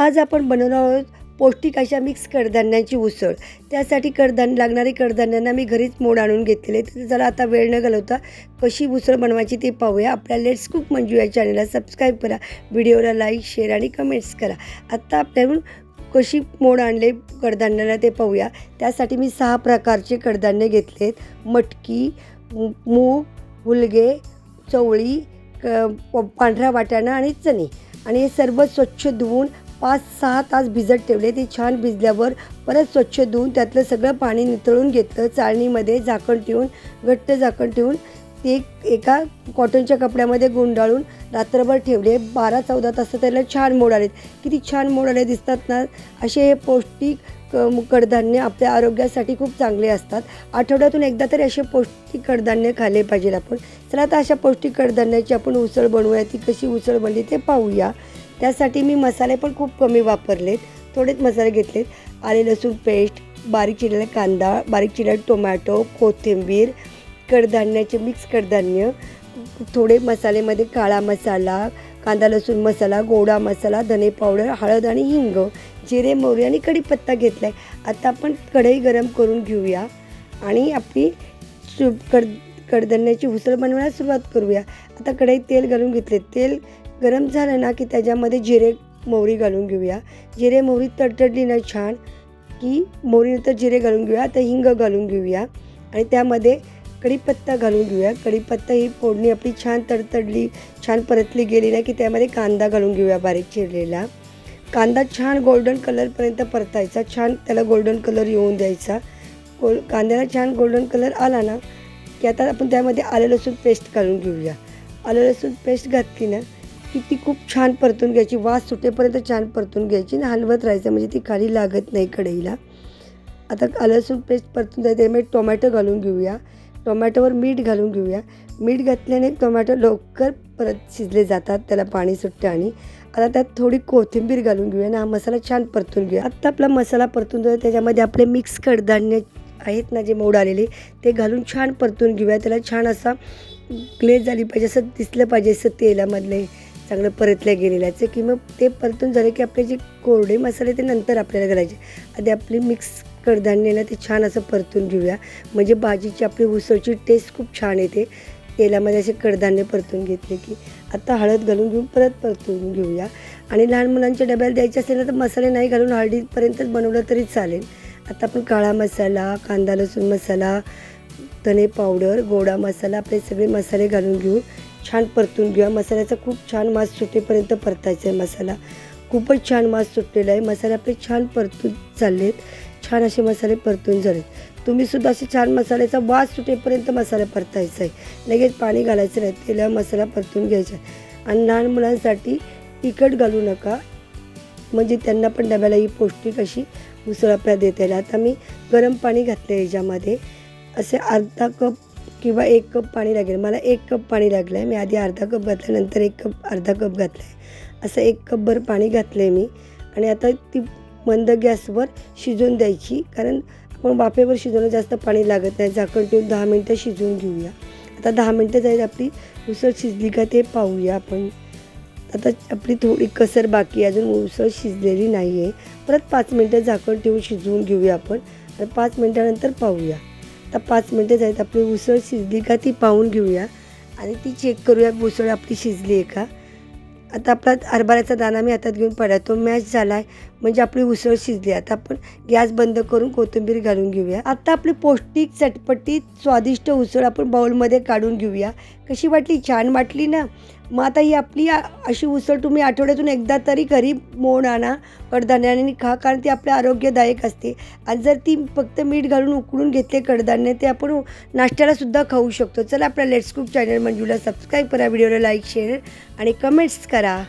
आज आपण बनवणार आहोत पौष्टिक अशा मिक्स कडधान्यांची उसळ. त्यासाठी कडधान्य लागणारी कडधान्यांना मी घरीच मोड आणून घेतलेले तर चला आता वेळ न घालवता कशी उसळ बनवायची ते पाहूया. आपल्या लेट्स कुक मंजू या चॅनलला सबस्क्राईब करा. व्हिडिओला लाईक शेअर आणि कमेंट्स करा. आत्ता आपल्याकडून कशी मोड आणले कडधान्याला ते पाहूया. त्यासाठी मी सहा प्रकारचे कडधान्य घेतलेत मटकी मूग हुलगे चवळी क पांढरा वाटाणा आणि चणे. आणि हे सर्व स्वच्छ धुवून पाच सहा तास भिजत ठेवले. ते छान भिजल्यावर परत स्वच्छ धुवून त्यातलं सगळं पाणी नितळून घेतलं. चाळणीमध्ये झाकण ठेवून घट्ट झाकण ठेवून ते एका कॉटनच्या कपड्यामध्ये गुंडाळून रात्रभर ठेवले. बारा चौदा तास त्याला छान मोड आलेत. किती छान मोड आले दिसतात ना? असे हे पौष्टिक क कडधान्य आपल्या आरोग्यासाठी खूप चांगले असतात. आठवड्यातून एकदा तरी असे पौष्टिक कडधान्य खाल्ले पाहिजे आपण. चला आता अशा पौष्टिक कडधान्याची आपण उसळ बनवूया. ती कशी उसळ बनली ते पाहूया. त्यासाठी मी मसाले पण खूप कमी वापरलेत. थोडेच मसाले घेतलेत. आले लसूण पेस्ट बारीक चिरलेला कांदा बारीक चिरलेला टोमॅटो कोथिंबीर कडधान्याचे मिक्स कडधान्य थोडे मसाल्यामध्ये काळा मसाला कांदा लसूण मसाला गोडा मसाला धने पावडर हळद आणि हिंग जिरे मोहरी आणि कढीपत्ता घेतला आहे आता आपण कढई गरम करून घेऊया आणि आपली सु कड कडधान्याची उसळ बनवायला सुरुवात करूया. आता कढईत तेल घालून घेतले. तेल गरम झालं ना की त्याच्यामध्ये जिरे मोहरी घालून घेऊया. जिरे मोहरी तडतडली ना छान की मोहरीनंतर जिरे घालून घेऊया आता हिंग घालून घेऊया. आणि त्यामध्ये कढीपत्ता घालून घेऊया. कढीपत्ता ही फोडणी आपली छान तडतडली छान परतली गेली ना की त्यामध्ये कांदा घालून घेऊया बारीक चिरलेला. कांदा छान गोल्डन कलरपर्यंत परतायचा छान त्याला गोल्डन कलर येऊन द्यायचा. गोल कांद्याला छान गोल्डन कलर आला ना की आता आपण त्यामध्ये आलं लसूण पेस्ट घालून घेऊया. आलं लसूण पेस्ट घातली ना की ती खूप छान परतून घ्यायची. वास सुटेपर्यंत छान परतून घ्यायची आणि हलवत राहायचं. म्हणजे ती खाली लागत नाही कढईला. आता आलं लसूण पेस्ट परतून जायचं त्यामुळे टोमॅटो घालून घेऊया. टोमॅटोवर मीठ घालून घेऊया. मीठ घातल्याने टोमॅटो लवकर परत शिजले जातात. त्याला पाणी सुटतं आणि आता त्यात थोडी कोथिंबीर घालून घेऊया आणि हा मसाला छान परतून घेऊया. आत्ता आपला मसाला परतून जाऊया त्याच्यामध्ये आपले मिक्स कडधान्य आहेत ना जे मोड आलेले ते घालून छान परतून घेऊया. त्याला छान असा ग्लेज झाली पाहिजे असं दिसलं पाहिजे असं तेलामधले चांगलं परतल्या गेलेल्याचं की मग ते परतून झालं की आपले जे कोरडे मसाले ते नंतर आपल्याला घालायचे. आधी आपली मिक्स कडधान्याला ते छान असं परतून घेऊया. म्हणजे भाजीची आपली उसळची टेस्ट खूप छान येते. तेलामध्ये असे कडधान्य परतून घेतले की आता हळद घालून घेऊन परत परतून घेऊया. आणि लहान मुलांच्या डब्याला द्यायचे असेल ना तर मसाले नाही घालून हळदीपर्यंतच बनवलं तरी चालेल. आता आपण काळा मसाला कांदा लसूण मसाला धने पावडर गोडा मसाला आपले सगळे मसाले घालून घेऊन छान परतून घ्या मसाल्याचा खूप छान मास सुटेपर्यंत परतायचा आहे मसाला. खूपच छान मास सुटलेला आहे. मसाले आपले छान परतून चाललेत. छान असे मसाले परतून झालेत. तुम्हीसुद्धा असे छान मसाल्याचा वास सुटेपर्यंत मसाला परतायचा आहे. लगेच पाणी घालायचं नाही तेला मसाला परतून घ्यायचा आहे. आणि लहान मुलांसाठी तिखट घालू नका. म्हणजे त्यांना पण डब्याला ही पौष्टिक अशी उसळ आपल्याला देता येईल. आता मी गरम पाणी घातलं आहे याच्यामध्ये. असे अर्धा कप किंवा एक कप पाणी लागेल. मला एक कप पाणी लागलं आहे मी आधी अर्धा कप घातला नंतर एक कप अर्धा कप घातला आहे असं एक कपभर पाणी घातलं आहे मी. आणि आता ती मंद गॅसवर शिजवून द्यायची. कारण आपण वाफेवर शिजवणं जास्त पाणी लागत नाही. झाकण ठेवून दहा मिनटं शिजवून घेऊया. आता दहा मिनटं जाईल आपली. उसळ शिजली का ते पाहूया आपण. आता आपली थोडी कसर बाकी अजून उसळ शिजलेली नाही आहे परत पाच मिनटं झाकण ठेवून शिजवून घेऊया आपण. आणि पाच मिनटानंतर पाहूया. आता पाच मिनटं जायत आपली उसळ शिजली का ती पाहून घेऊया. आणि ती चेक करूया उसळ आपली शिजली आहे का. आता आपला हरभऱ्याचा दाणा मी हातात घेऊन पडा तो मॅच झाला आहे म्हणजे आपली उसळ शिजली. आता आपण गॅस बंद करून कोथिंबीर घालून घेऊया. आता आपली पौष्टिक चटपटीत स्वादिष्ट उसळ आपण बाउलमध्ये काढून घेऊया. कशी वाटली? छान वाटली ना? मग आता ही आपली अशी उसळ तुम्ही आठवड्यातून एकदा तरी घरी मोड आणा. कडधान्याने खा कारण ती आपल्या आरोग्यदायक असते. आणि जर ती फक्त मीठ घालून उकळून घेतले कडधान्य ते आपण नाश्त्यालासुद्धा खाऊ शकतो. चला आपल्या let's cook channel Manjula subscribe करा व्हिडिओला लाईक शेअर आणि कमेंट्स करा.